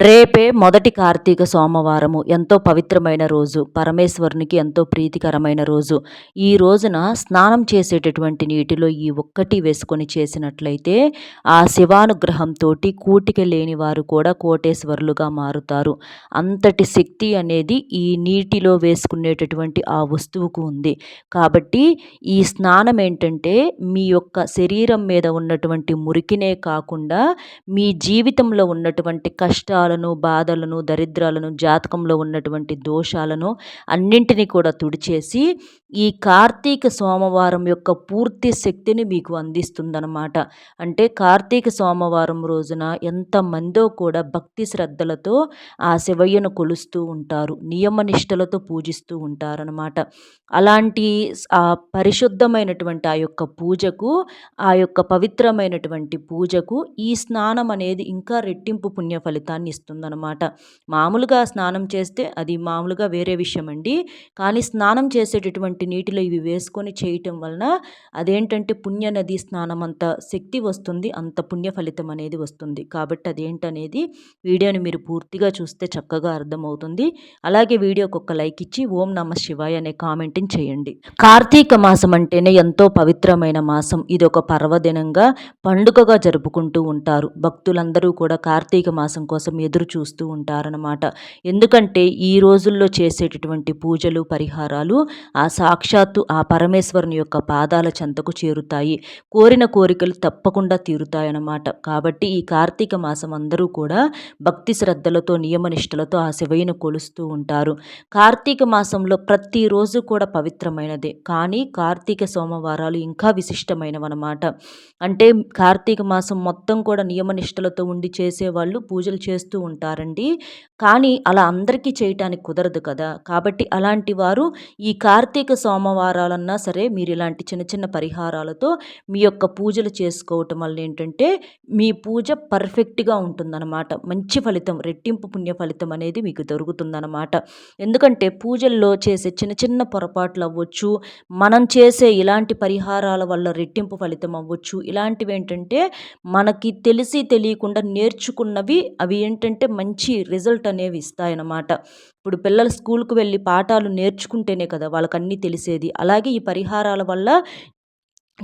రేపే మొదటి కార్తీక సోమవారము. ఎంతో పవిత్రమైన రోజు. పరమేశ్వరునికి ఎంతో ప్రీతికరమైన రోజు. ఈ రోజున స్నానం చేసేటటువంటి నీటిలో ఈ ఒక్కటి వేసుకొని చేసినట్లయితే ఆ శివానుగ్రహంతో కూటిక లేని వారు కూడా కోటేశ్వరులుగా మారుతారు. అంతటి శక్తి అనేది ఈ నీటిలో వేసుకునేటటువంటి ఆ వస్తువుకు ఉంది. కాబట్టి ఈ స్నానం ఏంటంటే మీ యొక్క శరీరం మీద ఉన్నటువంటి మురికినే కాకుండా మీ జీవితంలో ఉన్నటువంటి కష్టాలు కష్టాలను బాధలను దరిద్రాలను జాతకంలో ఉన్నటువంటి దోషాలను అన్నింటినీ కూడా తుడిచేసి ఈ కార్తీక సోమవారం యొక్క పూర్తి శక్తిని మీకు అందిస్తుందన్నమాట. అంటే కార్తీక సోమవారం రోజున ఎంతమందో కూడా భక్తి శ్రద్ధలతో ఆ శివయ్యను కొలుస్తూ ఉంటారు. నియమనిష్టలతో పూజిస్తూ ఉంటారనమాట అలాంటి ఆ పరిశుద్ధమైనటువంటి ఆ యొక్క పూజకు ఆ యొక్క పవిత్రమైనటువంటి పూజకు ఈ స్నానం అనేది ఇంకా రెట్టింపు పుణ్య ఫలితాన్ని ఇస్తుందన్నమాట మామూలుగా స్నానం చేస్తే అది మామూలుగా వేరే విషయం అండి కానీ స్నానం చేసేటటువంటి నీటిలో ఇవి వేసుకొని చేయటం వలన అదేంటంటే పుణ్య నది స్నానం అంత శక్తి వస్తుంది అంత పుణ్య ఫలితం అనేది వస్తుంది. కాబట్టి అదేంటనేది వీడియోని మీరు పూర్తిగా చూస్తే చక్కగా అర్థమవుతుంది. అలాగే వీడియోకి ఒక లైక్ ఇచ్చి ఓం నమ శివాయ అనే కామెంటింగ్ చేయండి. కార్తీక మాసం అంటేనే ఎంతో పవిత్రమైన మాసం. ఇది ఒక పర్వదినంగా పండుగగా జరుపుకుంటూ ఉంటారు. భక్తులందరూ కూడా కార్తీక మాసం కోసం ఎదురు చూస్తూ ఉంటారనమాట ఎందుకంటే ఈ రోజుల్లో చేసేటటువంటి పూజలు పరిహారాలు ఆ సాక్షాత్తు ఆ పరమేశ్వరుని యొక్క పాదాల చెంతకు చేరుతాయి. కోరిన కోరికలు తప్పకుండా తీరుతాయన్నమాట. కాబట్టి ఈ కార్తీక మాసం అందరూ కూడా భక్తి శ్రద్ధలతో నియమనిష్టలతో ఆ శివయ్యను కొలుస్తూ ఉంటారు. కార్తీక మాసంలో ప్రతిరోజు కూడా పవిత్రమైనదే. కానీ కార్తీక సోమవారాలు ఇంకా విశిష్టమైనవన్నమాట. అంటే కార్తీక మాసం మొత్తం కూడా నియమనిష్టలతో ఉండి చేసేవాళ్ళు పూజలు చేస్తూ ఉంటారండి. కానీ అలా అందరికీ చేయటానికి కుదరదు కదా. కాబట్టి అలాంటి వారు ఈ కార్తీక సోమవారాలన్నా సరే మీరు ఇలాంటి చిన్న చిన్న పరిహారాలతో మీ యొక్క పూజలు చేసుకోవటం వల్ల ఏంటంటే మీ పూజ పర్ఫెక్ట్గా ఉంటుందన్నమాట. మంచి ఫలితం రెట్టింపు పుణ్య ఫలితం అనేది మీకు దొరుకుతుందన్నమాట. ఎందుకంటే పూజల్లో చేసే చిన్న చిన్న పొరపాట్లు అవ్వచ్చు మనం చేసే ఇలాంటి పరిహారాల వల్ల రెట్టింపు ఫలితం అవ్వచ్చు. ఇలాంటివి ఏంటంటే మనకి తెలిసి తెలియకుండా నేర్చుకున్నవి అవి ఏంటి ఏంటంటే మంచి రిజల్ట్ అనేవి ఇస్తాయన్నమాట. ఇప్పుడు పిల్లలు స్కూల్కి వెళ్ళి పాఠాలు నేర్చుకుంటేనే కదా వాళ్ళకి అన్నీ తెలిసేది. అలాగే ఈ పరిహారాల వల్ల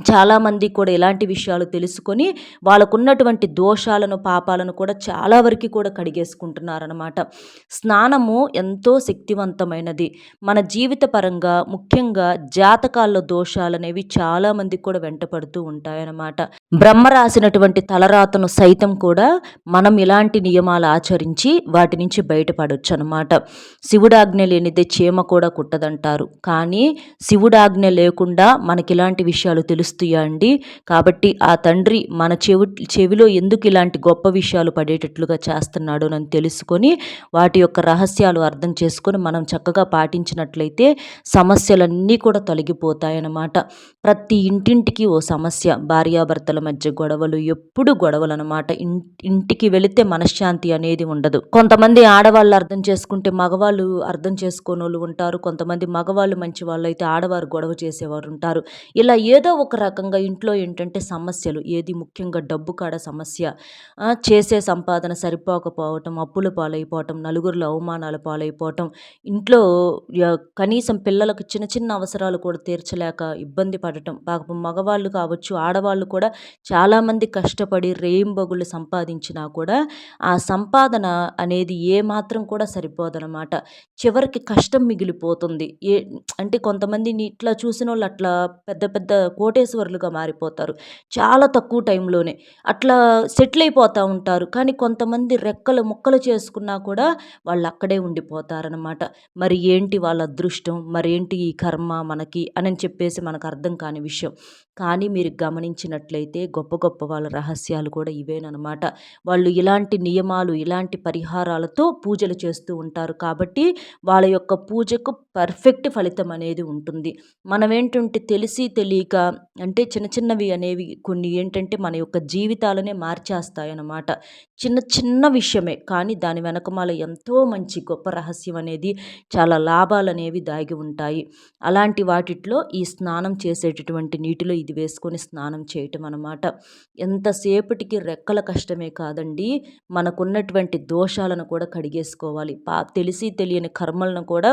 చాలామంది కూడా ఇలాంటి విషయాలు తెలుసుకొని వాళ్ళకున్నటువంటి దోషాలను పాపాలను కూడా చాలా వరకు కూడా కడిగేసుకుంటున్నారనమాట స్నానము ఎంతో శక్తివంతమైనది. మన జీవిత పరంగా ముఖ్యంగా జాతకాల్లో దోషాలు అనేవి చాలామందికి కూడా వెంటపడుతూ ఉంటాయన్నమాట. బ్రహ్మ రాసినటువంటి తలరాతను సైతం కూడా మనం ఇలాంటి నియమాలు ఆచరించి వాటి నుంచి బయటపడవచ్చు అనమాట శివుడాజ్ఞ లేనిదే చీమ కూడా కుట్టదంటారు. కానీ శివుడాజ్ఞ లేకుండా మనకి ఇలాంటి విషయాలు తెలుసు తెలుస్తాయా అండి. కాబట్టి ఆ తండ్రి మన చెవి చెవిలో ఎందుకు ఇలాంటి గొప్ప విషయాలు పడేటట్లుగా చేస్తున్నాడో అని తెలుసుకొని వాటి యొక్క రహస్యాలు అర్థం చేసుకొని మనం చక్కగా పాటించినట్లయితే సమస్యలన్నీ కూడా తొలగిపోతాయన్నమాట. ప్రతి ఇంటింటికి ఓ సమస్య భార్యాభర్తల మధ్య గొడవలు ఎప్పుడు గొడవలు అనమాట ఇంటికి వెళితే మనశ్శాంతి అనేది ఉండదు. కొంతమంది ఆడవాళ్ళు అర్థం చేసుకుంటే మగవాళ్ళు అర్థం చేసుకోని వాళ్ళు ఉంటారు. కొంతమంది మగవాళ్ళు మంచి వాళ్ళు అయితే ఆడవారు గొడవ చేసేవారు ఉంటారు. ఇలా ఏదో ఒక రకంగా ఇంట్లో ఏంటంటే సమస్యలు. ఏది ముఖ్యంగా డబ్బు కాడ సమస్య. చేసే సంపాదన సరిపోకపోవటం అప్పుల పాలైపోవటం నలుగురిలో అవమానాల పాలైపోవటం ఇంట్లో కనీసం పిల్లలకు చిన్న చిన్న అవసరాలు కూడా తీర్చలేక ఇబ్బంది పడటం. పాపం మగవాళ్ళు కావచ్చు ఆడవాళ్ళు కూడా చాలామంది కష్టపడి రేయింబగులు సంపాదించినా కూడా ఆ సంపాదన అనేది ఏ మాత్రం కూడా సరిపోదనమాట చివరికి కష్టం మిగిలిపోతుంది. ఏ అంటే కొంతమందిని ఇట్లా చూసిన వాళ్ళు అట్లా పెద్ద పెద్ద కోట కోటేశ్వర్లుగా మారిపోతారు. చాలా తక్కువ టైంలోనే అట్లా సెటిల్ అయిపోతూ ఉంటారు. కానీ కొంతమంది రెక్కలు ముక్కలు చేసుకున్నా కూడా వాళ్ళు అక్కడే ఉండిపోతారనమాట మరి ఏంటి వాళ్ళ అదృష్టం? మరేంటి ఈ కర్మ మనకి? అని చెప్పేసి మనకు అర్థం కాని విషయం. కానీ మీరు గమనించినట్లయితే గొప్ప గొప్ప వాళ్ళ రహస్యాలు కూడా ఇవేనమాట వాళ్ళు ఇలాంటి నియమాలు ఇలాంటి పరిహారాలతో పూజలు చేస్తూ ఉంటారు కాబట్టి వాళ్ళ యొక్క పూజకు పర్ఫెక్ట్ ఫలితం అనేది ఉంటుంది. మనం ఏంటంటే తెలిసి తెలియక అంటే చిన్న చిన్నవి అనేవి కొన్ని ఏంటంటే మన యొక్క జీవితాలనే మార్చేస్తాయన్నమాట. చిన్న చిన్న విషయమే కానీ దాని వెనకమాల ఎంతో మంచి గొప్ప రహస్యం అనేది చాలా లాభాలు అనేవి దాగి ఉంటాయి. అలాంటి వాటిట్లో ఈ స్నానం చేసేటటువంటి నీటిలో ఇది వేసుకొని స్నానం చేయటం అనమాట ఎంతసేపటికి రెక్కల కష్టమే కాదండి. మనకున్నటువంటి దోషాలను కూడా కడిగేసుకోవాలి. పా తెలిసి తెలియని కర్మలను కూడా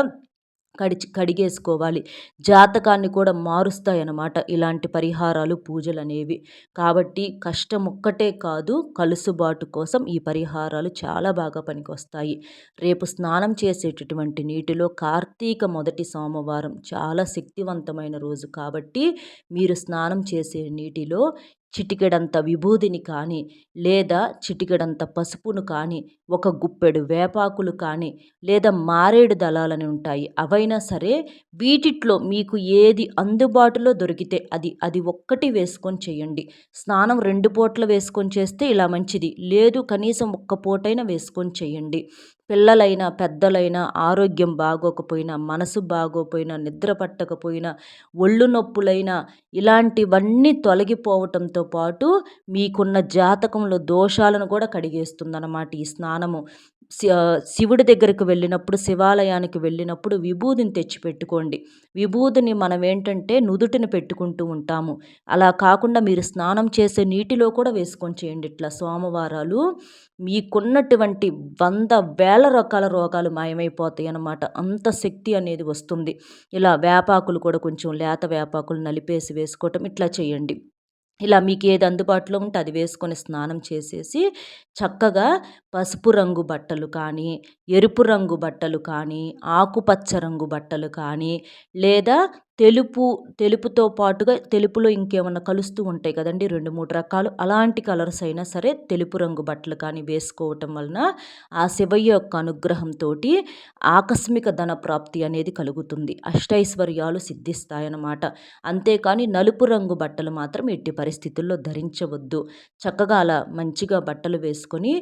కడిచి కడిగేసుకోవాలి. జాతకాన్ని కూడా మారుస్తాయన్నమాట ఇలాంటి పరిహారాలు పూజలు అనేవి కాబట్టి కష్టం ఒక్కటే కాదు కలుసుబాటు కోసం ఈ పరిహారాలు చాలా బాగా పనికొస్తాయి. రేపు స్నానం చేసేటటువంటి నీటిలో కార్తీక మొదటి సోమవారం చాలా శక్తివంతమైన రోజు కాబట్టి మీరు స్నానం చేసే నీటిలో చిటికెడంత విభూదిని కానీ లేదా చిటికెడంత పసుపును కానీ ఒక గుప్పెడు వేపాకులు కానీ లేదా మారేడు దళాలని ఉంటాయి. అవైనా సరే వీటిట్లో మీకు ఏది అందుబాటులో దొరికితే అది అది ఒక్కటి వేసుకొని చేయండి. స్నానం రెండు పూట్ల వేసుకొని చేస్తే ఇలా మంచిది. లేదు కనీసం ఒక్క పూటైనా వేసుకొని చేయండి. పిల్లలైనా పెద్దలైనా ఆరోగ్యం బాగోకపోయినా మనసు బాగోపోయినా నిద్ర పట్టకపోయినా ఒళ్ళు నొప్పులైనా ఇలాంటివన్నీ తొలగిపోవటంతో పాటు మీకున్న జాతకంలో దోషాలను కూడా కడిగేస్తుందన్నమాట ఈ స్నానము. శివుడి దగ్గరికి వెళ్ళినప్పుడు శివాలయానికి వెళ్ళినప్పుడు విభూదిని తెచ్చిపెట్టుకోండి. విభూదిని మనం ఏంటంటే నుదుటిని పెట్టుకుంటూ ఉంటాము. అలా కాకుండా మీరు స్నానం చేసే నీటిలో కూడా వేసుకొని చేయండి ఇట్లా. సోమవారాలు మీకున్నటువంటి వంద వేల రకాల రోగాలు మాయమైపోతాయి అన్నమాట. అంత శక్తి అనేది వస్తుంది. ఇలా వేపాకులు కూడా కొంచెం లేత వేపాకులు నలిపేసి వేసుకోవటం ఇట్లా చేయండి. ఇలా మీకు ఏది అందుబాటులో ఉంటే అది వేసుకొని స్నానం చేసేసి చక్కగా పసుపు రంగు బట్టలు కానీ ఎరుపు రంగు బట్టలు కానీ ఆకుపచ్చ రంగు బట్టలు కానీ లేదా తెలుపు తెలుపుతో పాటుగా తెలుపులో ఇంకేమన్నా కలుస్తూ ఉంటాయి కదండి రెండు మూడు రకాలు. అలాంటి కలర్స్ అయినా సరే తెలుపు రంగు బట్టలు కానీ వేసుకోవటం వలన ఆ శివయ్య యొక్క అనుగ్రహంతో ఆకస్మిక ధన ప్రాప్తి అనేది కలుగుతుంది. అష్టైశ్వర్యాలు సిద్ధిస్తాయన్నమాట. అంతేకాని నలుపు రంగు బట్టలు మాత్రం ఎట్టి పరిస్థితుల్లో ధరించవద్దు. చక్కగా అలా మంచిగా బట్టలు వేసుకొని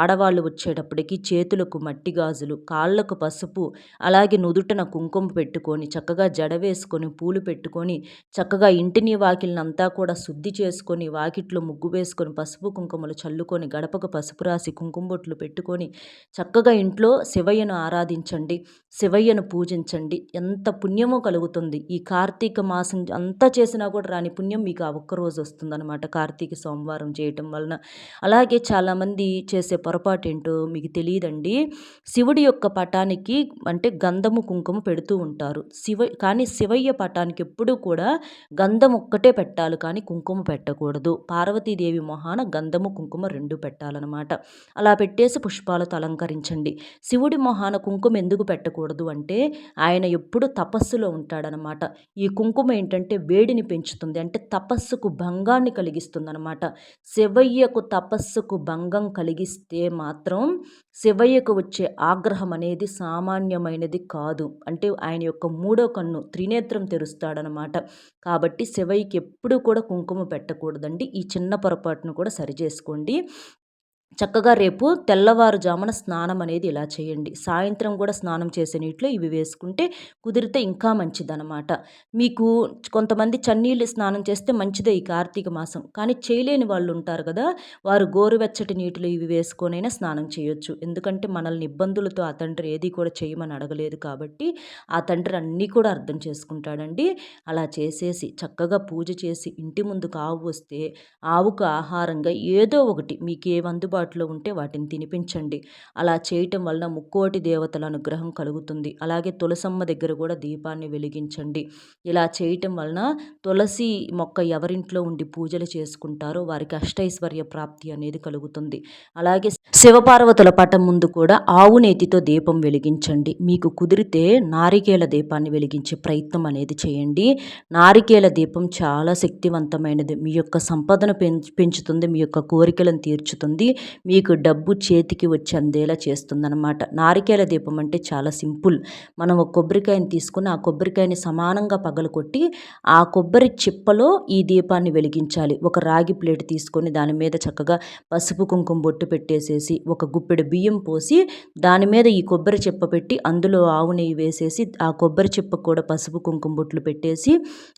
ఆడవాళ్ళు వచ్చేటప్పటికి చేతులకు మట్టి గాజులు కాళ్ళకు పసుపు అలాగే నుదుటన కుంకుమ పెట్టుకొని చక్కగా జడ వేసుకొని పూలు పెట్టుకొని చక్కగా ఇంటిని వాకిలినంతా కూడా శుద్ధి చేసుకొని వాకిట్లో ముగ్గు వేసుకొని పసుపు కుంకుమలు చల్లుకొని గడపకు పసుపు రాసి కుంకుమ బొట్లు పెట్టుకొని చక్కగా ఇంట్లో శివయ్యను ఆరాధించండి శివయ్యను పూజించండి. ఎంత పుణ్యమో కలుగుతుంది. ఈ కార్తీక మాసం అంతా చేసినా కూడా రాని పుణ్యం మీకు ఆ ఒక్కరోజు వస్తుందన్నమాట కార్తీక సోమవారం చేయటం వలన. అలాగే చాలామంది చేసే పొరపాటు ఏంటో మీకు తెలియదండి. శివుడి యొక్క పటానికి అంటే గంధము కుంకుమ పెడుతూ ఉంటారు. శివ కానీ శివయ్య పటానికి ఎప్పుడూ కూడా గంధం ఒక్కటే పెట్టాలి కానీ కుంకుమ పెట్టకూడదు. పార్వతీదేవి మొహాన గంధము కుంకుమ రెండు పెట్టాలన్నమాట. అలా పెట్టేసి పుష్పాలతో అలంకరించండి. శివుడి మొహాన కుంకుమ ఎందుకు పెట్టకూడదు అంటే ఆయన ఎప్పుడు తపస్సులో ఉంటాడనమాట ఈ కుంకుమ ఏంటంటే వేడిని పెంచుతుంది. అంటే తపస్సుకు భంగాన్ని కలిగిస్తుంది అనమాట శివయ్యకు తపస్సుకు భంగం కలిగిస్తే మాత్రం శివయ్యకు వచ్చే ఆగ్రహం అనేది సామాన్యమైనది కాదు. అంటే ఆయన యొక్క మూడో కన్ను త్రినేత్రం తెరుస్తాడనమాట. కాబట్టి శివయ్యకి ఎప్పుడూ కూడా కుంకుమ పెట్టకూడదండి. ఈ చిన్న పొరపాటును కూడా సరిచేసుకోండి. చక్కగా రేపు తెల్లవారుజామున స్నానం అనేది ఇలా చేయండి. సాయంత్రం కూడా స్నానం చేసే నీటిలో ఇవి వేసుకుంటే కుదిరితే ఇంకా మంచిదనమాట మీకు కొంతమంది చన్నీళ్ళు స్నానం చేస్తే మంచిదే ఈ కార్తీక మాసం. కానీ చేయలేని వాళ్ళు ఉంటారు కదా వారు గోరువెచ్చటి నీటిలో ఇవి వేసుకొనైనా స్నానం చేయొచ్చు. ఎందుకంటే మనల్ని ఇబ్బందులతో ఆ తండ్రి ఏది కూడా చేయమని అడగలేదు కాబట్టి ఆ తండ్రి అన్నీ కూడా అర్థం చేసుకుంటాడండి. అలా చేసేసి చక్కగా పూజ చేసి ఇంటి ముందుకు ఆవు వస్తే ఆవుకు ఆహారంగా ఏదో ఒకటి మీకు ఏ అందుబాటు అందుబాటులో ఉంటే వాటిని తినిపించండి. అలా చేయటం వలన ముక్కోటి దేవతల అనుగ్రహం కలుగుతుంది. అలాగే తులసమ్మ దగ్గర కూడా దీపాన్ని వెలిగించండి. ఇలా చేయటం వలన తులసి మొక్క ఎవరింట్లో ఉండి పూజలు చేసుకుంటారో వారికి అష్టైశ్వర్య ప్రాప్తి అనేది కలుగుతుంది. అలాగే శివపార్వతుల పటం ముందు కూడా ఆవు నేతితో దీపం వెలిగించండి. మీకు కుదిరితే నారికేల దీపాన్ని వెలిగించే ప్రయత్నం అనేది చేయండి. నారికేల దీపం చాలా శక్తివంతమైనది. మీ యొక్క సంపదను పెంచుతుంది. మీ యొక్క కోరికలను తీర్చుతుంది. మీకు డబ్బు చేతికి వచ్చి అందేలా చేస్తుందనమాట నారికేల దీపం అంటే చాలా సింపుల్. మనం ఒక కొబ్బరికాయని తీసుకుని ఆ కొబ్బరికాయని సమానంగా పగలకొట్టి ఆ కొబ్బరి చిప్పలో ఈ దీపాన్ని వెలిగించాలి. ఒక రాగి ప్లేట్ తీసుకొని దాని మీద చక్కగా పసుపు కుంకుమ బొట్టు పెట్టేసేసి ఒక గుప్పెడు బియ్యం పోసి దాని మీద ఈ కొబ్బరి చిప్ప పెట్టి అందులో ఆవు నెయ్యి వేసేసి ఆ కొబ్బరి చిప్ప కూడా పసుపు కుంకుమ బొట్లు పెట్టేసి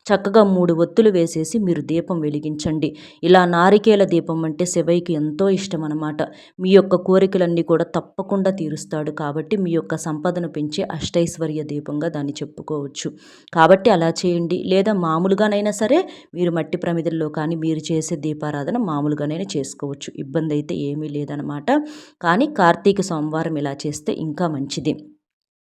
చక్కగా మూడు ఒత్తులు వేసేసి మీరు దీపం వెలిగించండి. ఇలా నారికేల దీపం అంటే శివయ్యకి ఎంతో ఇష్టం అనమాట చేస్తాడనమాట మీ యొక్క కోరికలన్నీ కూడా తప్పకుండా తీరుస్తాడు కాబట్టి మీ యొక్క సంపదను పెంచే అష్టైశ్వర్య దీపంగా దాన్ని చెప్పుకోవచ్చు. కాబట్టి అలా చేయండి. లేదా మామూలుగానైనా సరే మీరు మట్టి ప్రమిదల్లో కానీ మీరు చేసే దీపారాధన మామూలుగానైనా చేసుకోవచ్చు. ఇబ్బంది అయితే ఏమీ లేదనమాట కానీ కార్తీక సోమవారం ఇలా చేస్తే ఇంకా మంచిది.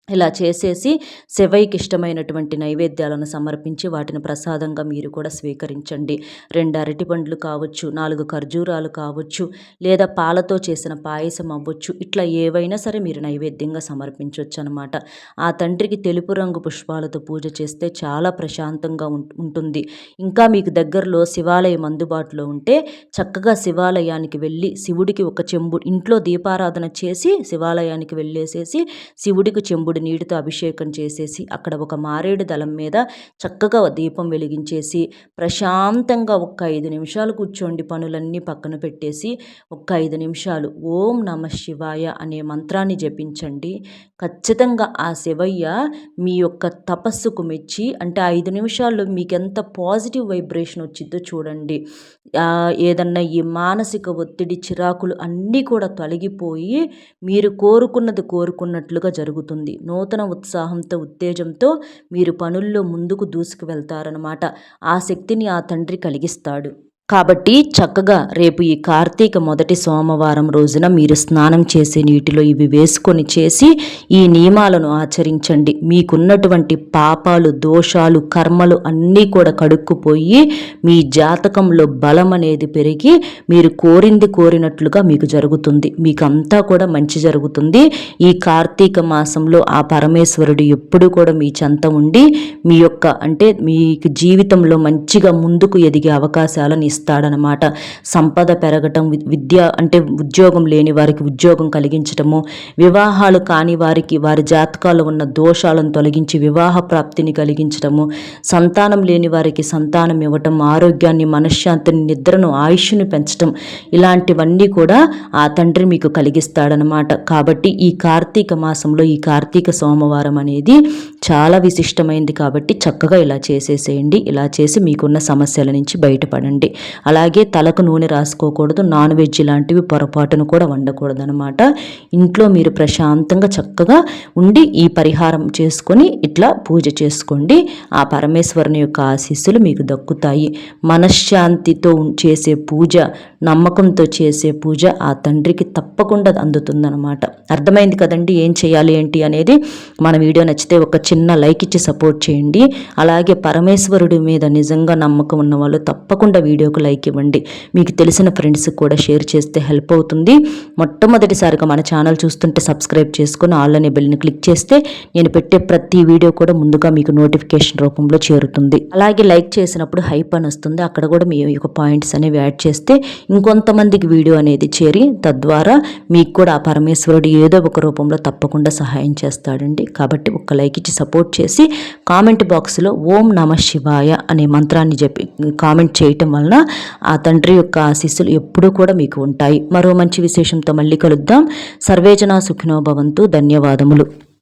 ఇలా చేసేసి శివయ్యకి ఇష్టమైనటువంటి నైవేద్యాలను సమర్పించి వాటిని ప్రసాదంగా మీరు కూడా స్వీకరించండి. రెండు అరటిపండ్లు కావచ్చు నాలుగు ఖర్జూరాలు కావచ్చు లేదా పాలతో చేసిన పాయసం అవ్వచ్చు ఇట్లా ఏవైనా సరే మీరు నైవేద్యంగా సమర్పించవచ్చు అనమాట ఆ తండ్రికి తెలుపు రంగు పుష్పాలతో పూజ చేస్తే చాలా ప్రశాంతంగా ఉంటుంది. ఇంకా మీకు దగ్గరలో శివాలయం అందుబాటులో ఉంటే చక్కగా శివాలయానికి వెళ్ళి శివుడికి ఒక చెంబు ఇంట్లో దీపారాధన చేసి శివాలయానికి వెళ్ళేసేసి శివుడికి చెంబు మూడు నీటితో అభిషేకం చేసేసి అక్కడ ఒక మారేడు దళం మీద చక్కగా దీపం వెలిగించేసి ప్రశాంతంగా ఒక్క ఐదు నిమిషాలు కూర్చోండి పనులన్నీ పక్కన పెట్టేసి ఒక్క ఐదు నిమిషాలు ఓం నమ శివాయ అనే మంత్రాన్ని జపించండి. ఖచ్చితంగా ఆ శివయ్య మీ యొక్క తపస్సుకు మెచ్చి అంటే ఐదు నిమిషాల్లో మీకు ఎంత పాజిటివ్ వైబ్రేషన్ వచ్చిందో చూడండి. ఏదన్నా ఈ మానసిక ఒత్తిడి చిరాకులు అన్నీ కూడా తొలగిపోయి మీరు కోరుకున్నది కోరుకున్నట్లుగా జరుగుతుంది. నూతన ఉత్సాహంతో ఉత్తేజంతో మీరు పనుల్లో ముందుకు దూసుకు వెళ్తారనమాట ఆ శక్తిని ఆ తండ్రి కలిగిస్తాడు. కాబట్టి చక్కగా రేపు ఈ కార్తీక మొదటి సోమవారం రోజున మీరు స్నానం చేసే నీటిలో ఇవి వేసుకొని చేసి ఈ నియమాలను ఆచరించండి. మీకున్నటువంటి పాపాలు దోషాలు కర్మలు అన్నీ కూడా కడుక్కుపోయి మీ జాతకంలో బలం అనేది పెరిగి మీరు కోరింది కోరినట్లుగా మీకు జరుగుతుంది. మీకు అంతా కూడా మంచి జరుగుతుంది. ఈ కార్తీక మాసంలో ఆ పరమేశ్వరుడు ఎప్పుడు కూడా మీ చెంత ఉండి మీ యొక్క అంటే మీకు జీవితంలో మంచిగా ముందుకు ఎదిగే అవకాశాలను ఇస్తాడనమాట సంపద పెరగటం విద్య అంటే ఉద్యోగం లేని వారికి ఉద్యోగం కలిగించటము వివాహాలు కాని వారికి వారి జాతకాలు ఉన్న దోషాలను తొలగించి వివాహ ప్రాప్తిని కలిగించటము సంతానం లేని వారికి సంతానం ఇవ్వటం ఆరోగ్యాన్ని మనశ్శాంతిని నిద్రను ఆయుష్ను పెంచటం ఇలాంటివన్నీ కూడా ఆ తండ్రి మీకు కలిగిస్తాడనమాట కాబట్టి ఈ కార్తీక మాసంలో ఈ కార్తీక సోమవారం అనేది చాలా విశిష్టమైంది కాబట్టి చక్కగా ఇలా చేసేసేయండి. ఇలా చేసి మీకున్న సమస్యల నుంచి బయటపడండి. అలాగే తలకు నూనె రాసుకోకూడదు నాన్ వెజ్ లాంటివి పొరపాటును కూడా వండకూడదు అనమాట ఇంట్లో మీరు ప్రశాంతంగా చక్కగా ఉండి ఈ పరిహారం చేసుకొని ఇట్లా పూజ చేసుకోండి. ఆ పరమేశ్వరుని యొక్క ఆశీస్సులు మీకు దక్కుతాయి. మనశ్శాంతితో చేసే పూజ నమ్మకంతో చేసే పూజ ఆ తండ్రికి తప్పకుండా అందుతుందన్నమాట. అర్థమైంది కదండి ఏం చేయాలి ఏంటి అనేది? మన వీడియో నచ్చితే ఒక చిన్న లైక్ ఇచ్చి సపోర్ట్ చేయండి. అలాగే పరమేశ్వరుడి మీద నిజంగా నమ్మకం ఉన్న వాళ్ళు తప్పకుండా వీడియోకు లైక్ ఇవ్వండి. మీకు తెలిసిన ఫ్రెండ్స్కి కూడా షేర్ చేస్తే హెల్ప్ అవుతుంది. మొట్టమొదటిసారిగా మన ఛానల్ చూస్తుంటే సబ్స్క్రైబ్ చేసుకుని ఆల్ అనే బెల్ని క్లిక్ చేస్తే నేను పెట్టే ప్రతి వీడియో కూడా ముందుగా మీకు నోటిఫికేషన్ రూపంలో చేరుతుంది. అలాగే లైక్ చేసినప్పుడు హైప్ అని వస్తుంది. అక్కడ కూడా మీ యొక్క పాయింట్స్ అనేవి యాడ్ చేస్తే ఇంకొంతమందికి వీడియో అనేది చేరి తద్వారా మీకు కూడా ఆ పరమేశ్వరుడు ఏదో ఒక రూపంలో తప్పకుండా సహాయం చేస్తాడండి. కాబట్టి ఒక్క లైక్ ఇచ్చి సపోర్ట్ చేసి కామెంట్ బాక్స్లో ఓం నమ శివాయ అనే మంత్రాన్ని చెప్పి కామెంట్ చేయటం వలన ఆ తండ్రి యొక్క ఆశీస్సులు ఎప్పుడూ కూడా మీకు ఉంటాయి. మరో మంచి విశేషంతో మళ్ళీ కలుద్దాం. సర్వేజన సుఖినోభవంతు ధన్యవాదములు.